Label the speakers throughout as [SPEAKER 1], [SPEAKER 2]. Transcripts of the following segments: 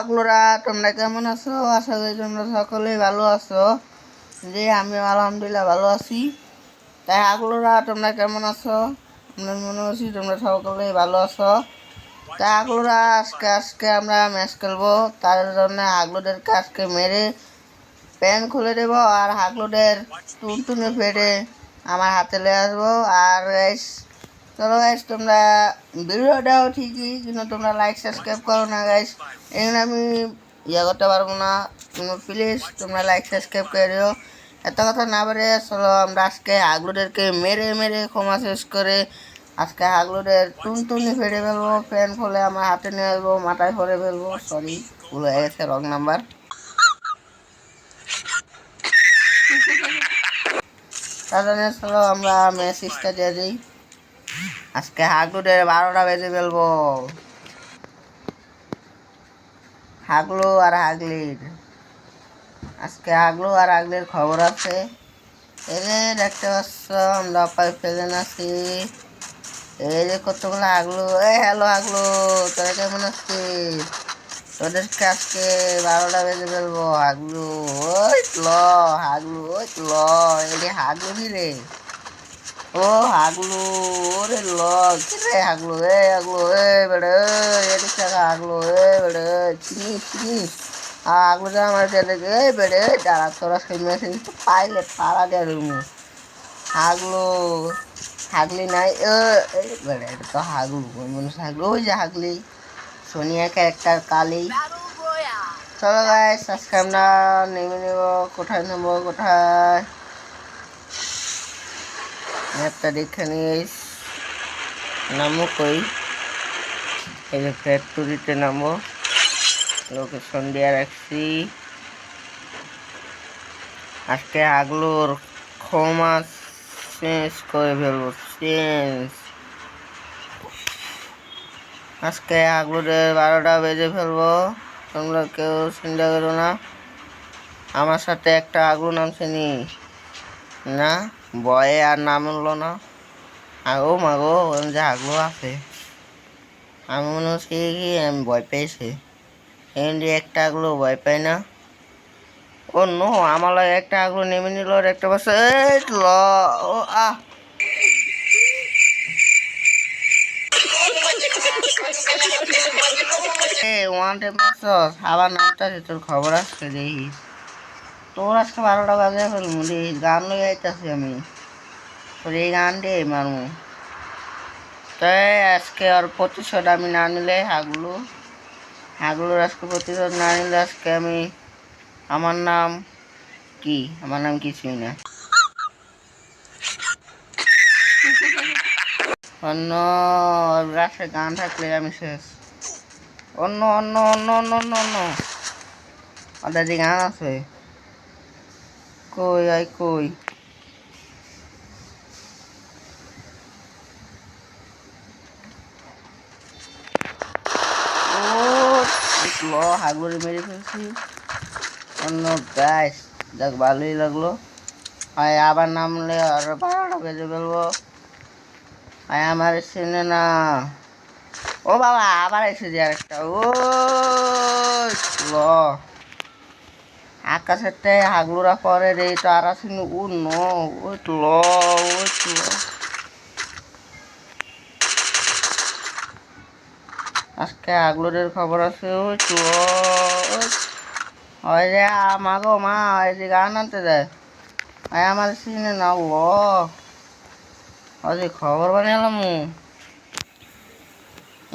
[SPEAKER 1] আগলোরা তোমরা কেমন আছো? আশা করি তোমরা সকলেই ভালো আছো। যে আমি আলহামদুলিল্লাহ ভালো আছি। তাই আগলোরা তোমরা কেমন আছো? আমরা মনে করছি তোমরা সকলেই ভালো আছো। তাই আগলোরা আজকে আজকে আমরা ম্যাচ খেলব। তার জন্য আগলোদেরকে আজকে মেরে প্যান খুলে দেবো আর হাগলোদের টুনটুনে ফেটে আমার হাতে লে আসব। আর চলো গাইস তোমরা ভিডিওটাও ঠিকই কিন্তু তোমরা লাইক সাবস্ক্রাইব করো না গাইস এখানে আমি ইয়ে করতে পারব না। তুমি প্লিজ তোমরা লাইক সাবস্ক্রাইব করে দিও। এত কথা না বলে চলো আমরা আজকে হাগলুদেরকে মেরে মেরে ক্ষমা শেষ করে আজকে হাগলুদের টুনটুনি ফেটে ফেলব ফ্যান ফলে আমার হাতে নিয়ে আসব, মাথায় ফলে ফেলব। সরি ভুল হয়ে গেছে রং নাম্বার তাহলে চলো আমরা মেসেজটা দিয়ে দিই। আজকে হাগলুদের বারোটা বেজে ফেলব। হাগলু আর হাগলির। আজকে হাগলু আর হাগলির খবর আছে। এই যে দেখতে পাচ্ছ, আমরা পাই প্রেজেন্ট আছি এই যে কতগুলো হাগলু। এই, হ্যালো হাগলু, তোরা কেমন আছিস? তোদেরকে আজকে বারোটা বেজে ফেলব? হাগলু, ওই ল, হাগলু, ওই ল। এই হাগলু রে। ও হাগলু, ওরে ল কি রে হাগলু, এ হাগলু, এ বেড়ে এদিক থেকে হাগলু, এ বেড়ে চিনি চিনি হাগলু যা আমার ছেলে এ বেড়ে, দাঁড়া, তোরা সেই মেশিন তো পাইলে পাড়া দেয় রুমু হাগলু, হাগলি নাই, এ বেড়ে, এটা তো হাগলু কোন মানুষ হাগলু, ওই যে হাগলি সোনিয়া ক্যারেক্টার কালি। চলো গাই সাবস্ক্রাইব না নেমে নেব, কোথায় নেব, কোথায়? ম্যাপটা দেখে নামো কই? এই যে ফ্যাক্টরিতে নামো। লোকেশন দিয়ে রাখছি। আজকে আগলোর ক্ষমা চেঞ্জ করে ফেলব, চেঞ্জ। আজকে আগলোদের বারোটা বেজে ফেলব, তোমরা কেউ চিন্তা করো না। আমার সাথে একটা আগলো নামছে না? বয়ে আর নাম উঠল না। আগো মাগো যে আগলো আছে। আমি মনে হচ্ছে কি আমি ভয় পেয়েছি। এমনি একটা আগলো ভয় পাই না। ও নো, আমার লাগে একটা আগলো নেমে নিল আর একটা বাস ল আহ ওয়ান টে মারছস আবার নামটা তোর খবর আসছে, দেখিস। তোর আজকে বারোটা বাজে ফেলব দেখিস গান লই আইতাছি আমি। তোর এই গান দে মারমু তাই আজকে আর প্রতিশোধ আমি না নিলে হাগলু। হাগলুর আজকে প্রতিশোধ না নিলে আজকে আমি, আমার নাম কি? আমার নাম কিছুই না। অন্য রাশে গান থাকলে আমি শেষ। অন্য অন্য অন্য অন্য অন্য অন্য। গান আছে। কই, আই কই? হাগুড়ি মেরে ফেলছি। অন্য গাছ দেখ ভালোই লাগল। হয় আবার নামলে আরও বারোটা বেজে ফেলব। আয়, আমার চেনে না। ও বাবা, আবার এসে যে আরেকটা। ও ল। আকাশেরতে হাগলুরা পরে রে তো আসেন। ও ন ওই ল ওই ল আজকে আগলোদের খবর আছে ওই ওই যে আমাগো মা ওই যে গান আনতে দেয় আয় আমার সিনে না ল ওই খবর বানিয়েলাম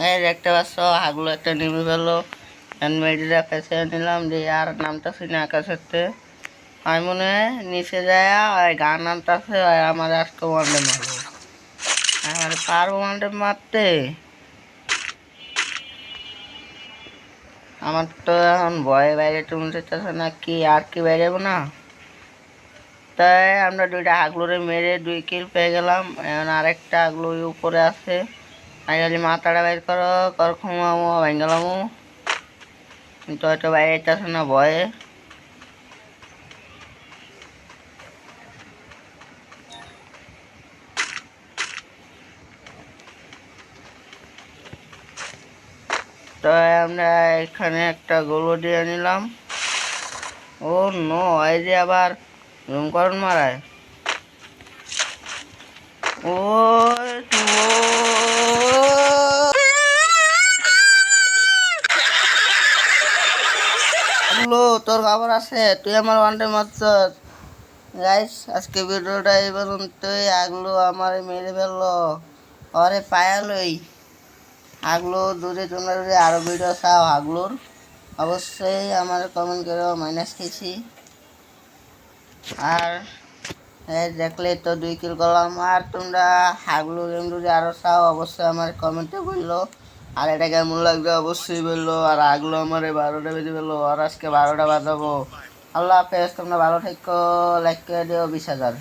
[SPEAKER 1] এই দেখতে পাচ্ছ, হাগলো একটা নেমে গেলো। হ্যান্ডমেডিরা পেছে নিলাম দিয়ে আর নামতেছি না আকাশেতে আমি মনে হয় নিচে যায় ওই গান নামতেছে ওই আমার আজকে ওয়ানডে মারবো আমার পারব ওয়ানডে মারতে আমার তো এখন ভয়ে বাইরে তুমি যেতেছে না কি আর কি বাইরেবো না তাই আমরা দুইটা হাগলুরে মেরে দুই কিল পেয়ে গেলাম এখন আরেকটা ওই উপরে আছে খালি মাথাটা বাইর করো কর ক্ষমামো ভেঙ্গেলামো কিন্তু হয়তো বাইরে যেতেছে না, ভয়ে। তো আমরা এখানে একটা গোলো দিয়ে নিলাম। ও, নো, এই যে আবার রুমকরণ মারায়। ও হ্যালো তোর খবর আছে তুই আমার ওয়ানডে মারছ গাইস আজকে ভিডিওটা এই পর্যন্তই। আগলো আমার মেরে ফেলল। আরে পায়ালই। আগলো দূরে তোমরা যদি আরও ভিডিও চাও আগলোর। অবশ্যই আমার কমেন্ট করে মাইনাস খেয়েছি। আর দেখলে তো দুই কিল করলাম। আর তোমরা হাগলো গেম যদি আরও চাও, অবশ্যই আমার কমেন্টে বলল। আর এটা কেমন লাগবে অবশ্যই বলল। আর আগলো আমার বারোটা বেজে বলল আর আজকে বারোটা বাজাবো। আল্লাহ হাফেজ তোমরা ভালো থেকো লাইক করে দিও বিশ হাজার।